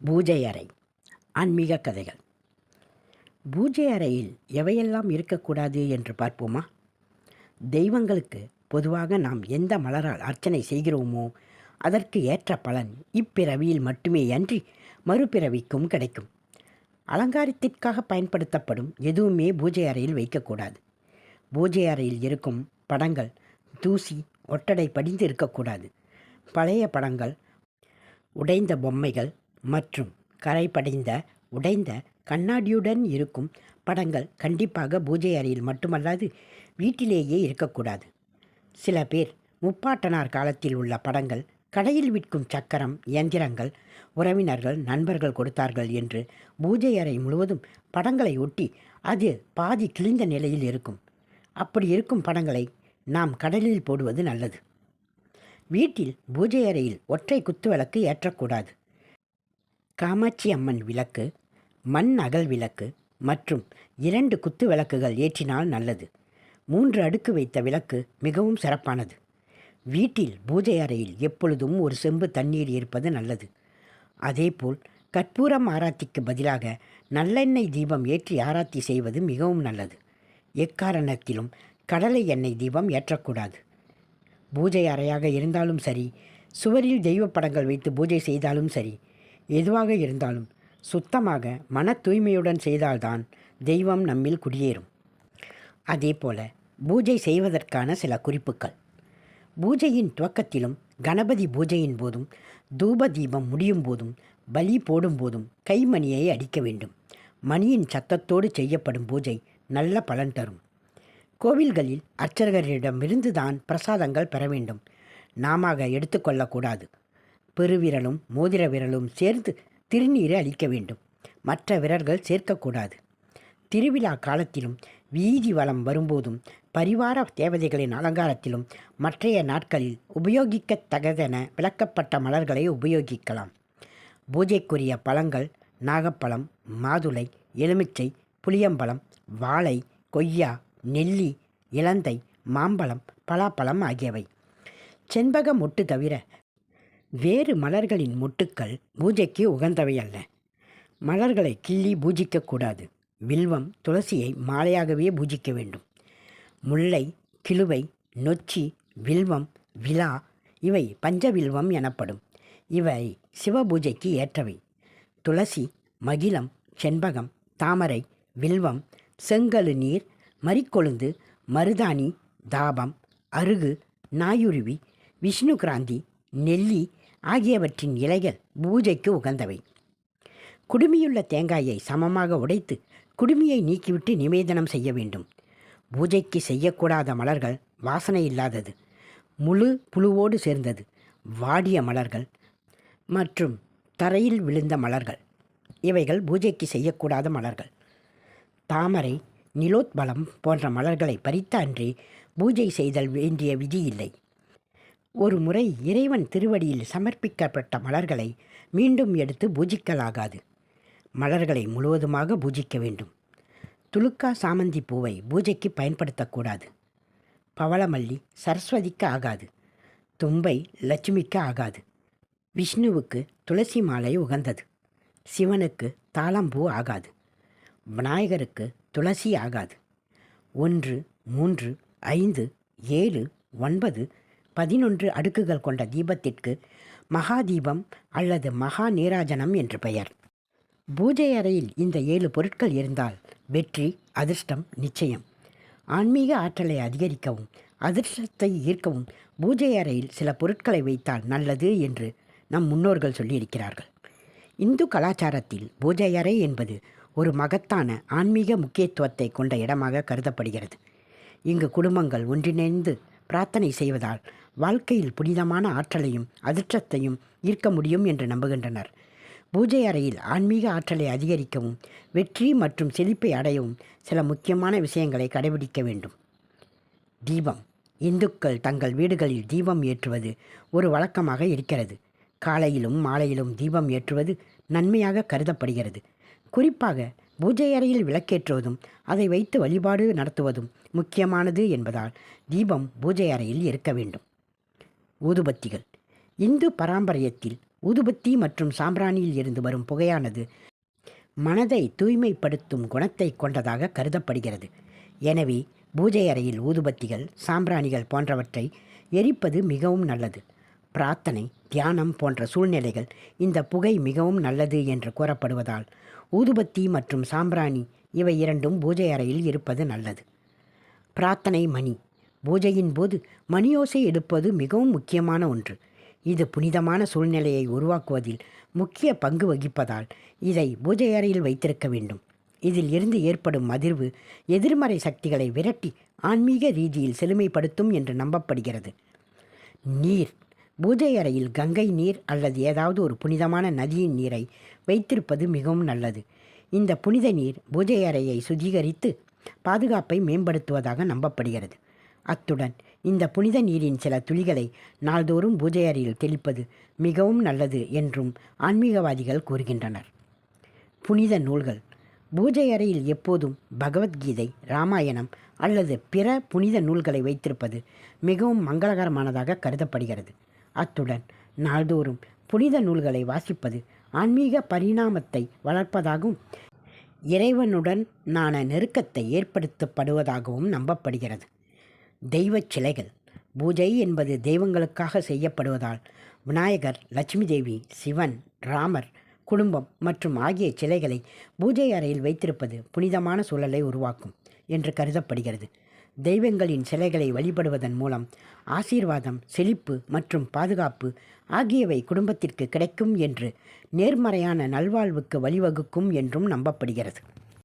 பூஜை அறை ஆன்மீக கதைகள். பூஜை அறையில் எவையெல்லாம் இருக்கக்கூடாது என்று பார்ப்போமா? தெய்வங்களுக்கு பொதுவாக நாம் எந்த மலரால் அர்ச்சனை செய்கிறோமோ அதற்கு ஏற்ற பலன் இப்பிறவியில் மட்டுமே அன்றி மறுபிறவிக்கும் கிடைக்கும். அலங்காரத்திற்காக பயன்படுத்தப்படும் எதுவுமே பூஜை அறையில் வைக்கக்கூடாது. பூஜை அறையில் இருக்கும் படங்கள் தூசி ஒட்டடை படிந்து இருக்கக்கூடாது. பழைய படங்கள் உடைந்த பொம்மைகள் மற்றும் கரைபடைந்த உடைந்த கண்ணாடியுடன் இருக்கும் படங்கள் கண்டிப்பாக பூஜை அறையில் மட்டுமல்லாது வீட்டிலேயே இருக்கக்கூடாது. சில பேர் முப்பாட்டனார் காலத்தில் உள்ள படங்கள் கடையில் விற்கும் சக்கரம் இயந்திரங்கள் உறவினர்கள் நண்பர்கள் கொடுத்தார்கள் என்று பூஜை அறை முழுவதும் படங்களை ஒட்டி அது பாதி கிழிந்த நிலையில் இருக்கும். அப்படி இருக்கும் படங்களை நாம் கடலில் போடுவது நல்லது. வீட்டில் பூஜை அறையில் ஒற்றை குத்து விளக்கு ஏற்றக்கூடாது. காமாட்சி அம்மன் விளக்கு மண் அகல் விளக்கு மற்றும் இரண்டு குத்து விளக்குகள் ஏற்றினால் நல்லது. மூன்று அடுக்கு வைத்த விளக்கு மிகவும் சிறப்பானது. வீட்டில் பூஜை அறையில் எப்பொழுதும் ஒரு செம்பு தண்ணீர் இருப்பது நல்லது. அதேபோல் கற்பூரம் ஆராத்திக்கு பதிலாக நல்லெண்ணெய் தீபம் ஏற்றி ஆராத்தி செய்வது மிகவும் நல்லது. எக்காரணத்திலும் கடலை எண்ணெய் தீபம் ஏற்றக்கூடாது. பூஜை அறையாக இருந்தாலும் சரி சுவரில் தெய்வ படங்கள் வைத்து பூஜை செய்தாலும் சரி எதுவாக இருந்தாலும் சுத்தமாக மன தூய்மையுடன் செய்தால்தான் தெய்வம் நம்மில் குடியேறும். அதே போல பூஜை செய்வதற்கான சில குறிப்புகள். பூஜையின் துவக்கத்திலும் கணபதி பூஜையின் போதும் தூப தீபம் முடியும் போதும் பலி போடும் போதும் கைமணியை அடிக்க வேண்டும். மணியின் சத்தத்தோடு செய்யப்படும் பூஜை நல்ல பலன் தரும். கோவில்களில் அர்ச்சகரிடமிருந்து தான் பிரசாதங்கள் பெற வேண்டும். நாம எடுத்துக்கொள்ளக்கூடாது. பெருவிரலும் மோதிர விரலும் சேர்ந்து திருநீரை அளிக்க வேண்டும். மற்ற விரல்கள் சேர்க்கக்கூடாது. திருவிழா காலத்திலும் வீதி வளம் வரும்போதும் பரிவார தேவதைகளின் அலங்காரத்திலும் மற்றைய நாட்களில் உபயோகிக்கத்தகதென விளக்கப்பட்ட மலர்களை உபயோகிக்கலாம். பூஜைக்குரிய பழங்கள் நாகப்பழம் மாதுளை எலுமிச்சை புளியம்பழம் வாழை கொய்யா நெல்லி இலந்தை மாம்பழம் பலாப்பழம் ஆகியவை. செண்பக மொட்டு தவிர வேறு மலர்களின் மொட்டுக்கள் பூஜைக்கு உகந்தவை அல்ல. மலர்களை கிள்ளி பூஜிக்கக்கூடாது வில்வம் துளசியை மாலையாகவே பூஜிக்க வேண்டும். முல்லை கிழுவை நொச்சி வில்வம் விழா இவை பஞ்சவில்வம் எனப்படும். இவை சிவபூஜைக்கு ஏற்றவை. துளசி மகிழம் செண்பகம் தாமரை வில்வம் செங்கலு நீர் மறிக்கொழுந்து மருதாணி தாபம் அருகு நாயுருவி விஷ்ணு கிராந்தி நெல்லி ஆகியவற்றின் இலைகள் பூஜைக்கு உகந்தவை. குடுமியுள்ள தேங்காயை சமமாக உடைத்து குடுமியை நீக்கிவிட்டு நிவேதனம் செய்ய வேண்டும். பூஜைக்கு செய்யக்கூடாத மலர்கள் வாசனை இல்லாதது. முழு புழுவோடு சேர்ந்தது வாடிய மலர்கள் மற்றும் தரையில் விழுந்த மலர்கள். இவைகள் பூஜைக்கு செய்யக்கூடாத மலர்கள். தாமரை நிலோத்பலம் போன்ற மலர்களை பறித்த அன்றே பூஜை செய்தல் வேண்டிய விதி இல்லை. ஒரு முறை இறைவன் திருவடியில் சமர்ப்பிக்கப்பட்ட மலர்களை மீண்டும் எடுத்து பூஜிக்கலாகாது. மலர்களை முழுவதுமாக பூஜிக்க வேண்டும். துலுக்கா சாமந்தி பூவை பூஜைக்கு பயன்படுத்தக்கூடாது. பவளமல்லி சரஸ்வதிக்கு ஆகாது. தும்பை லட்சுமிக்கு ஆகாது. விஷ்ணுவுக்கு துளசி மாலை உகந்தது. சிவனுக்கு தாளம்பூ ஆகாது. விநாயகருக்கு துளசி ஆகாது. ஒன்று மூன்று ஐந்து ஏழு ஒன்பது பதினொன்று அடுக்குகள் கொண்ட தீபத்திற்கு மகாதீபம் அல்லது மகா நீராஜனம் என்று பெயர். பூஜை அறையில் இந்த ஏழு பொருட்கள் இருந்தால் வெற்றி அதிர்ஷ்டம் நிச்சயம். ஆன்மீக ஆற்றலை அதிகரிக்கவும் அதிர்ஷ்டத்தை ஈர்க்கவும் பூஜை அறையில் சில பொருட்களை வைத்தால் நல்லது என்று நம் முன்னோர்கள் சொல்லியிருக்கிறார்கள். இந்து கலாச்சாரத்தில் பூஜை அறை என்பது ஒரு மகத்தான ஆன்மீக முக்கியத்துவத்தை கொண்ட இடமாக கருதப்படுகிறது. இங்கு குடும்பங்கள் ஒன்றிணைந்து பிரார்த்தனை செய்வதால் வாழ்க்கையில் புனிதமான ஆற்றலையும் அதிர்ஷ்டத்தையும் ஈர்க்க முடியும் என்று நம்புகின்றனர். பூஜை அறையில் ஆன்மீக ஆற்றலை அதிகரிக்கவும் வெற்றி மற்றும் செழிப்பை அடையவும் சில முக்கியமான விஷயங்களை கடைபிடிக்க வேண்டும். தீபம். இந்துக்கள் தங்கள் வீடுகளில் தீபம் ஏற்றுவது ஒரு வழக்கமாக இருக்கிறது. காலையிலும் மாலையிலும் தீபம் ஏற்றுவது நன்மையாக கருதப்படுகிறது. குறிப்பாக பூஜை அறையில் விளக்கேற்றுவதும் அதை வைத்து வழிபாடு நடத்துவதும் முக்கியமானது என்பதால் தீபம் பூஜை அறையில் இருக்க வேண்டும். ஊதுபத்திகள். இந்து பாரம்பரியத்தில் ஊதுபத்தி மற்றும் சாம்பிராணியில் இருந்து வரும் புகையானது மனதை தூய்மைப்படுத்தும் குணத்தை கொண்டதாக கருதப்படுகிறது. எனவே பூஜை அறையில் ஊதுபத்திகள் சாம்பிராணிகள் போன்றவற்றை எரிப்பது மிகவும் நல்லது. பிரார்த்தனை தியானம் போன்ற சூழ்நிலைகள் இந்த புகை மிகவும் நல்லது என்று கூறப்படுவதால் ஊதுபத்தி மற்றும் சாம்பிராணி இவை இரண்டும் பூஜை அறையில் இருப்பது நல்லது. பிரார்த்தனை மணி. பூஜையின் போது மணியோசை எடுப்பது மிகவும் முக்கியமான ஒன்று. இது புனிதமான சூழ்நிலையை உருவாக்குவதில் முக்கிய பங்கு வகிப்பதால் இதை பூஜை அறையில் வைத்திருக்க வேண்டும். இதில் இருந்து ஏற்படும் அதிர்வு எதிர்மறை சக்திகளை விரட்டி ஆன்மீக ரீதியில் செழுமைப்படுத்தும் என்று நம்பப்படுகிறது. நீர். பூஜை அறையில் கங்கை நீர் அல்லது ஏதாவது ஒரு புனிதமான நதியின் நீரை வைத்திருப்பது மிகவும் நல்லது. இந்த புனித நீர் பூஜை அறையை சுத்திகரித்து பாதுகாப்பை மேம்படுத்துவதாக நம்பப்படுகிறது. அத்துடன் இந்த புனித நீரின் சில துளிகளை நாள்தோறும் பூஜை அறையில் தெளிப்பது மிகவும் நல்லது என்றும் ஆன்மீகவாதிகள் கூறுகின்றனர். புனித நூல்கள். பூஜை அறையில் எப்போதும் பகவத்கீதை ராமாயணம் அல்லது பிற புனித நூல்களை வைத்திருப்பது மிகவும் மங்களகரமானதாக கருதப்படுகிறது. அத்துடன் நாள்தோறும் புனித நூல்களை வாசிப்பது ஆன்மீக பரிணாமத்தை வளர்ப்பதாகவும் இறைவனுடன் நான நெருக்கத்தை ஏற்படுத்தப்படுவதாகவும் நம்பப்படுகிறது. தெய்வச் சிலைகள் பூஜை என்பது தெய்வங்களுக்காக செய்யப்படுவதால் விநாயகர் லட்சுமி தேவி சிவன் ராமர் குடும்பம் மற்றும் ஆகிய சிலைகளை பூஜை அறையில் வைத்திருப்பது புனிதமான சூழலை உருவாக்கும் என்று கருதப்படுகிறது. தெய்வங்களின் சிலைகளை வழிபடுவதன் மூலம் ஆசீர்வாதம் செழிப்பு மற்றும் பாதுகாப்பு ஆகியவை குடும்பத்திற்கு கிடைக்கும் என்று நேர்மறையான நல்வாழ்வுக்கு வழிவகுக்கும் என்றும் நம்பப்படுகிறது.